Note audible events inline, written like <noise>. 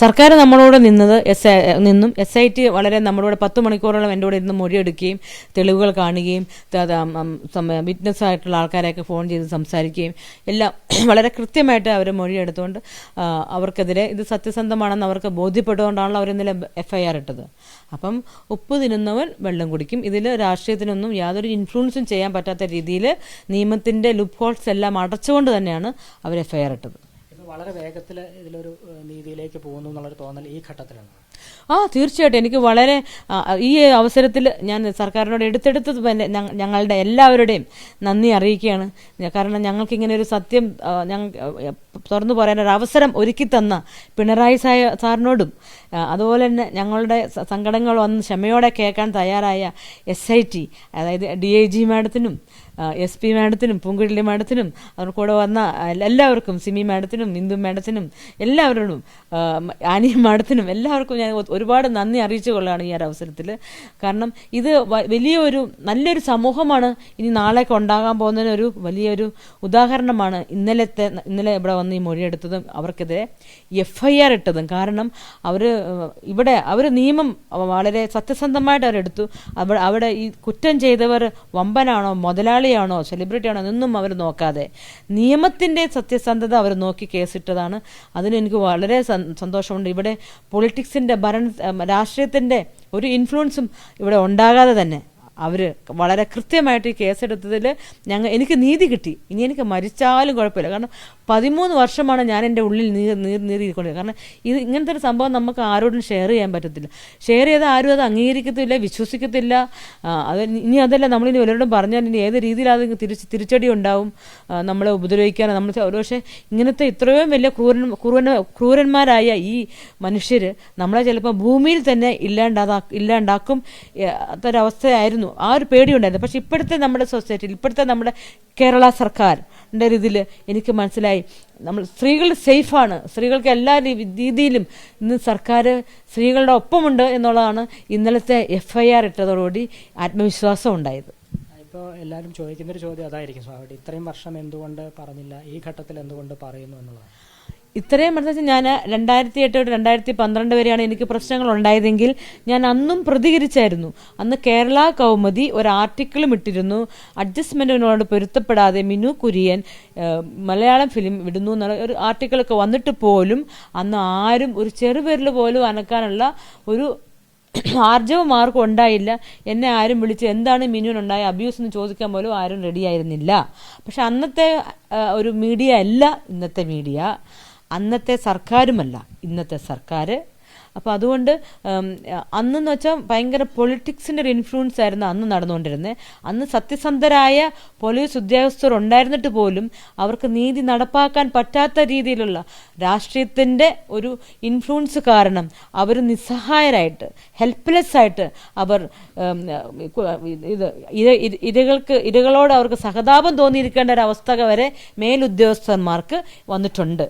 സർക്കാർ നമ്മളോട് നിന്നത് എസ് നിന്നും എസ് ഐ ടി വളരെ നമ്മളോട് പത്ത് മണിക്കൂറോളം എന്റെ കൂടെ ഇരുന്ന് മൊഴിയെടുക്കുകയും തെളിവുകൾ കാണുകയും വിറ്റ്നസ് ആയിട്ടുള്ള ആൾക്കാരെയൊക്കെ ഫോൺ ചെയ്ത് സംസാരിക്കുകയും എല്ലാം <clears throat> വളരെ കൃത്യമായിട്ട് അവർ മൊഴിയെടുത്തുകൊണ്ട് അവർക്കെതിരെ ഇത് സത്യസന്ധമാണെന്ന് അവർക്ക് ബോധ്യപ്പെട്ടുകൊണ്ടാണല്ലോ അവരിന്നലെ എഫ് ഐ ആർ ഇട്ടത്. അപ്പം ഉപ്പ് തിന്നുന്നവൻ വെള്ളം കുടിക്കും. ഇതിൽ രാഷ്ട്രീയത്തിനൊന്നും യാതൊരു ഇൻഫ്ലുവൻസും ചെയ്യാൻ പറ്റാത്ത രീതിയിൽ നിയമത്തിന്റെ ലുപ്പ് ഹോൾസ് എല്ലാം അടച്ചുകൊണ്ട് തന്നെയാണ് അവർ എഫ് ഐ ആർ ഇട്ടത്. വളരെ വേഗത്തിൽ ഇതിലൊരു നീതിയിലേക്ക് പോകുന്നു എന്നുള്ളൊരു തോന്നൽ ഈ ഘട്ടത്തിലാണ്. ആ തീർച്ചയായിട്ടും. എനിക്ക് വളരെ ഈ അവസരത്തിൽ ഞാൻ സർക്കാരിനോട് എടുത്തെടുത്ത് ഞങ്ങളുടെ എല്ലാവരുടെയും നന്ദി അറിയിക്കുകയാണ്. കാരണം ഞങ്ങൾക്ക് ഇങ്ങനെ ഒരു സത്യം ഞങ്ങൾ തുറന്നു പറയാൻ ഒരു അവസരം ഒരുക്കി തന്ന പിണറായി സായ സാറിനോടും അതുപോലെ തന്നെ ഞങ്ങളുടെ സ- സങ്കടങ്ങൾ വന്ന് ക്ഷമയോടെ കേൾക്കാൻ തയ്യാറായ എസ് ഐ ടി അതായത് ഡി ഐ ജി മാഡത്തിനും എസ് പി മാഡത്തിനും പൂങ്കുഴലി മാഡത്തിനും അവർ കൂടെ വന്ന എല്ലാവർക്കും സിമി മാഡത്തിനും ഇന്ദു മാഡത്തിനും എല്ലാവരോടും ആനി മാഡത്തിനും എല്ലാവർക്കും ഞാൻ ഒരുപാട് നന്ദി അറിയിച്ചു കൊള്ളാണ് ഈ ഒരു അവസരത്തിൽ കാരണം ഇത് വലിയൊരു നല്ലൊരു സമൂഹമാണ് ഇനി നാളേക്ക് ഉണ്ടാകാൻ പോകുന്നതിനൊരു വലിയൊരു ഉദാഹരണമാണ് ഇന്നലത്തെ ഇന്നലെ ഇവിടെ വന്ന് ഈ മൊഴിയെടുത്തതും അവർക്കെതിരെ എഫ് ഐ ആർ ഇട്ടതും. കാരണം അവർ ഇവിടെ അവർ നിയമം വളരെ സത്യസന്ധമായിട്ട് അവരെടുത്തു. അവിടെ അവിടെ ഈ കുറ്റം ചെയ്തവർ വമ്പനാണോ മുതലാളിയാണോ സെലിബ്രിറ്റി ആണോ എന്നൊന്നും അവർ നോക്കാതെ. നിയമത്തിന്റെ സത്യസന്ധത അവർ നോക്കി കേസിട്ടതാണ്. അതിന് എനിക്ക് വളരെ സന്തോഷമുണ്ട്. ഇവിടെ പൊളിറ്റിക്സിന്റെ ഭരണ രാഷ്ട്രീയത്തിന്റെ ഒരു ഇൻഫ്ലുവൻസും ഇവിടെ ഉണ്ടാകാതെ തന്നെ അവർ വളരെ കൃത്യമായിട്ട് ഈ കേസെടുത്തതിൽ ഞങ്ങൾ എനിക്ക് നീതി കിട്ടി. ഇനി എനിക്ക് മരിച്ചാലും കുഴപ്പമില്ല. കാരണം പതിമൂന്ന് വർഷമാണ് ഞാൻ എന്റെ ഉള്ളിൽ നീർ നീർ നീറിയിരിക്കുന്നത് കാരണം ഇത് ഇങ്ങനത്തെ ഒരു സംഭവം നമുക്ക് ആരോടും ഷെയർ ചെയ്യാൻ പറ്റത്തില്ല. ഷെയർ ചെയ്താൽ ആരും അത് അംഗീകരിക്കത്തില്ല വിശ്വസിക്കത്തില്ല. അത് ഇനി അതല്ല നമ്മളിനി വല്ലവരോടും പറഞ്ഞാൽ ഇനി ഏത് രീതിയിലത് തിരിച്ച് തിരിച്ചടി ഉണ്ടാവും നമ്മളെ ഉപദ്രവിക്കാൻ. നമ്മൾ ഒരുപക്ഷെ ഇങ്ങനത്തെ ഇത്രയും വലിയ ക്രൂരൻ ക്രൂരൻ ക്രൂരന്മാരായ ഈ മനുഷ്യർ നമ്മളെ ചിലപ്പോൾ ഭൂമിയിൽ തന്നെ ഇല്ലാണ്ടാതാ ഇല്ലാണ്ടാക്കും അത്തൊരവസ്ഥയായിരുന്നു ആ ഒരു പേടിയുണ്ടായിരുന്നു. പക്ഷേ ഇപ്പോഴത്തെ നമ്മുടെ സൊസൈറ്റിയിൽ ഇപ്പോഴത്തെ നമ്മുടെ കേരള സർക്കാരിന്റെ ഇതിൽ എനിക്ക് മനസ്സിലായി. നമ്മൾ സ്ത്രീകൾ സേഫാണ്. സ്ത്രീകൾക്ക് എല്ലാ രീതിയിലും ഇന്ന് സർക്കാർ സ്ത്രീകളുടെ ഒപ്പമുണ്ട് എന്നുള്ളതാണ് ഇന്നലത്തെ എഫ് ഐ ആർ ഇട്ടതോടുകൂടി ആത്മവിശ്വാസം ഉണ്ടായത്. ഇപ്പോൾ എല്ലാവരും ചോദിക്കുന്നൊരു ചോദ്യം അതായിരിക്കും സ്വാഭാവികം. ഇത്രയും വർഷം എന്തുകൊണ്ട് പറഞ്ഞില്ല? ഈ ഘട്ടത്തിൽ എന്തുകൊണ്ട് പറയുന്നു എന്നുള്ളതാണ്. ഇത്രയും മനസ്സിൽ ഞാൻ രണ്ടായിരത്തി എട്ട് തൊട്ട് രണ്ടായിരത്തി പന്ത്രണ്ട് വരെയാണ് എനിക്ക് പ്രശ്നങ്ങൾ ഉണ്ടായതെങ്കിൽ ഞാൻ അന്നും പ്രതികരിച്ചായിരുന്നു. അന്ന് കേരള കൗമുദി ഒരു ആർട്ടിക്കിളും ഇട്ടിരുന്നു. അഡ്ജസ്റ്റ്മെന്റിനോട് പൊരുത്തപ്പെടാതെ മിനു കുര്യൻ മലയാളം ഫിലിം വിടുന്നു എന്നുള്ള ഒരു ആർട്ടിക്കിളൊക്കെ വന്നിട്ട് പോലും അന്ന് ആരും ഒരു ചെറുപേരിൽ പോലും അനക്കാനുള്ള ഒരു ആർജവം ആർക്കും ഉണ്ടായില്ല. എന്നെ ആരും വിളിച്ച് എന്താണ് മിനുവിനുണ്ടായ അബ്യൂസ് എന്ന് ചോദിക്കാൻ പോലും ആരും റെഡിയായിരുന്നില്ല പക്ഷെ അന്നത്തെ ഒരു മീഡിയ അല്ല ഇന്നത്തെ മീഡിയ അന്നത്തെ സർക്കാരുമല്ല ഇന്നത്തെ സർക്കാർ അപ്പോൾ അതുകൊണ്ട് അന്നെന്ന് വെച്ചാൽ ഭയങ്കര പൊളിറ്റിക്സിന്റെ ഒരു ഇൻഫ്ലുവൻസ് ആയിരുന്നു അന്ന് നടന്നുകൊണ്ടിരുന്നത് അന്ന് സത്യസന്ധരായ പോലീസ് ഉദ്യോഗസ്ഥർ ഉണ്ടായിരുന്നിട്ട് പോലും അവർക്ക് നീതി നടപ്പാക്കാൻ പറ്റാത്ത രീതിയിലുള്ള രാഷ്ട്രീയത്തിന്റെ ഒരു ഇൻഫ്ലുവൻസ് കാരണം അവർ നിസ്സഹായരായിട്ട് ഹെൽപ്ലെസ് ആയിട്ട് അവർ ഇത് ഇര ഇര- ഇരകൾക്ക് ഇരകളോട് അവർക്ക് സഹതാപം തോന്നിയിരിക്കേണ്ട ഒരു അവസ്ഥ വരെ മേലുദ്യോഗസ്ഥന്മാർക്ക് വന്നിട്ടുണ്ട്.